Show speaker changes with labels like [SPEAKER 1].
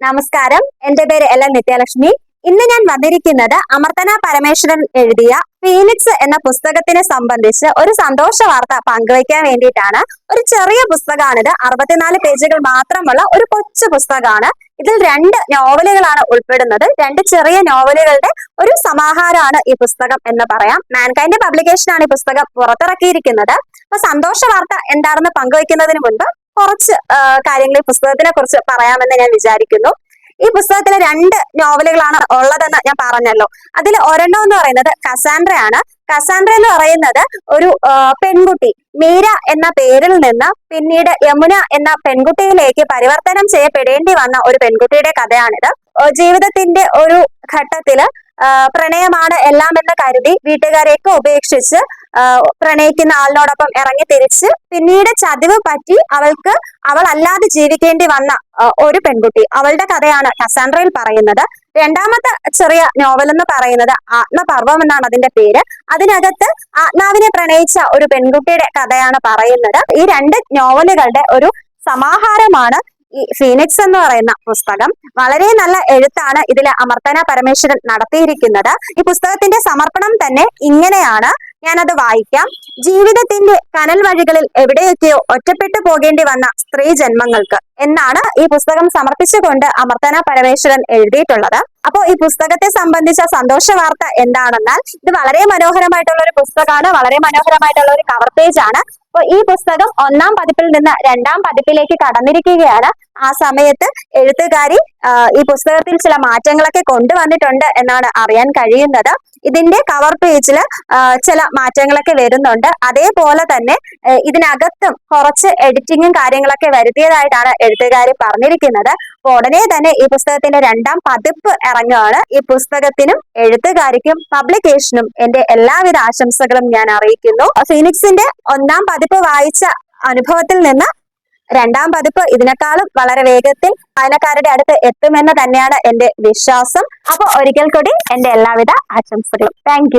[SPEAKER 1] നമസ്കാരം. എന്റെ പേര് എൽ എൻ നിത്യലക്ഷ്മി. ഇന്ന് ഞാൻ വന്നിരിക്കുന്നത് അമർത്തന പരമേശ്വരൻ എഴുതിയ ഫീനിക്സ് എന്ന പുസ്തകത്തിനെ സംബന്ധിച്ച് ഒരു സന്തോഷ വാർത്ത പങ്കുവയ്ക്കാൻ വേണ്ടിയിട്ടാണ്. ഒരു ചെറിയ പുസ്തകമാണിത്. അറുപത്തിനാല് പേജുകൾ മാത്രമുള്ള ഒരു കൊച്ചു പുസ്തകമാണ്. ഇതിൽ രണ്ട് നോവലുകളാണ് ഉൾപ്പെടുന്നത്. രണ്ട് ചെറിയ നോവലുകളുടെ ഒരു സമാഹാരമാണ് ഈ പുസ്തകം എന്ന് പറയാം. മാൻകൈൻഡ് പബ്ലിക്കേഷനാണ് ഈ പുസ്തകം പുറത്തിറക്കിയിരിക്കുന്നത്. അപ്പൊ സന്തോഷ വാർത്ത എന്താണെന്ന് പങ്കുവയ്ക്കുന്നതിന് മുൻപ് കുറച്ച് കാര്യങ്ങൾ ഈ പുസ്തകത്തിനെ കുറിച്ച് പറയാമെന്ന് ഞാൻ വിചാരിക്കുന്നു. ഈ പുസ്തകത്തിലെ രണ്ട് നോവലുകളാണ് ഉള്ളതെന്ന് ഞാൻ പറഞ്ഞല്ലോ. അതിൽ ഒരെണ്ണം എന്ന് പറയുന്നത് കസാൻഡ്രയാണ്. കസാൻഡ്ര എന്ന് പറയുന്നത് ഒരു പെൺകുട്ടി മീര എന്ന പേരിൽ നിന്ന് പിന്നീട് യമുന എന്ന പെൺകുട്ടിയിലേക്ക് പരിവർത്തനം ചെയ്യപ്പെടേണ്ടി വന്ന ഒരു പെൺകുട്ടിയുടെ കഥയാണിത്. ജീവിതത്തിന്റെ ഒരു ഘട്ടത്തിൽ പ്രണയമാണ് എല്ലാം എന്ന് കരുതി വീട്ടുകാരെയൊക്കെ ഉപേക്ഷിച്ച് പ്രണയിക്കുന്ന ആളിനോടൊപ്പം ഇറങ്ങി തിരിച്ച് പിന്നീട് ചതിവ് പറ്റി അവൾക്ക് അവൾ അല്ലാതെ ജീവിക്കേണ്ടി വന്ന ഒരു പെൺകുട്ടി. അവളുടെ കഥയാണ് കസാൻഡ്രയിൽ പറയുന്നത്. രണ്ടാമത്തെ ചെറിയ നോവൽ എന്ന് പറയുന്നത് ആത്മപർവം എന്നാണ് അതിന്റെ പേര്. അതിനകത്ത് ആത്മാവിനെ പ്രണയിച്ച ഒരു പെൺകുട്ടിയുടെ കഥയാണ് പറയുന്നത്. ഈ രണ്ട് നോവലുകളുടെ ഒരു സമാഹാരമാണ് ഈ ഫീനിക്സ് എന്ന് പറയുന്ന പുസ്തകം വളരെ നല്ല എഴുത്താണ് ഇതിൽ അമർത്തന പരമേശ്വരൻ നടത്തിയിരിക്കുന്നത്. ഈ പുസ്തകത്തിന്റെ സമർപ്പണം തന്നെ ഇങ്ങനെയാണ്. ഞാനത് വായിക്കാം. ജീവിതത്തിന്റെ കനൽ വഴികളിൽ എവിടെയൊക്കെയോ ഒറ്റപ്പെട്ടു പോകേണ്ടി വന്ന സ്ത്രീ ജന്മങ്ങൾക്ക് എന്നാണ് ഈ പുസ്തകം സമർപ്പിച്ചുകൊണ്ട് അമർത്തന പരമേശ്വരൻ എഴുതിയിട്ടുള്ളത്. അപ്പോൾ ഈ പുസ്തകത്തെ സംബന്ധിച്ച സന്തോഷ വാർത്ത എന്താണെന്നാൽ ഇത് വളരെ മനോഹരമായിട്ടുള്ള ഒരു പുസ്തകമാണ്. വളരെ മനോഹരമായിട്ടുള്ള ഒരു കവർ പേജ് ആണ്. അപ്പോൾ ഈ പുസ്തകം ഒന്നാം പതിപ്പിൽ നിന്ന് രണ്ടാം പതിപ്പിലേക്ക് കടന്നിരിക്കുകയാണ്. ആ സമയത്ത് എഴുത്തുകാരി ഈ പുസ്തകത്തിൽ ചില മാറ്റങ്ങളൊക്കെ കൊണ്ടുവന്നിട്ടുണ്ട് എന്നാണ് അറിയാൻ കഴിയുന്നത്. ഇതിന്റെ കവർ പേജിൽ ചില മാറ്റങ്ങളൊക്കെ വരുന്നുണ്ട്. അതേപോലെ തന്നെ ഇതിനകത്തും കുറച്ച് എഡിറ്റിങ്ങും കാര്യങ്ങളൊക്കെ വരുത്തിയതായിട്ടാണ് എഴുത്തുകാരി പറഞ്ഞിരിക്കുന്നത്. ഉടനെ തന്നെ ഈ പുസ്തകത്തിന്റെ രണ്ടാം പതിപ്പ് ഇറങ്ങുകയാണ്. ഈ പുസ്തകത്തിനും എഴുത്തുകാരിക്കും പബ്ലിക്കേഷനും എന്റെ എല്ലാവിധ ആശംസകളും ഞാൻ അറിയിക്കുന്നു. ഫീനിക്സിന്റെ ഒന്നാം പതിപ്പ് വായിച്ച അനുഭവത്തിൽ നിന്ന് രണ്ടാം പതിപ്പ് ഇതിനേക്കാളും വളരെ വേഗത്തിൽ വായനക്കാരുടെ അടുത്ത് എത്തുമെന്ന് തന്നെയാണ് എന്റെ വിശ്വാസം. അപ്പൊ ഒരിക്കൽ കൂടി എന്റെ എല്ലാവിധ ആശംസകളും. താങ്ക്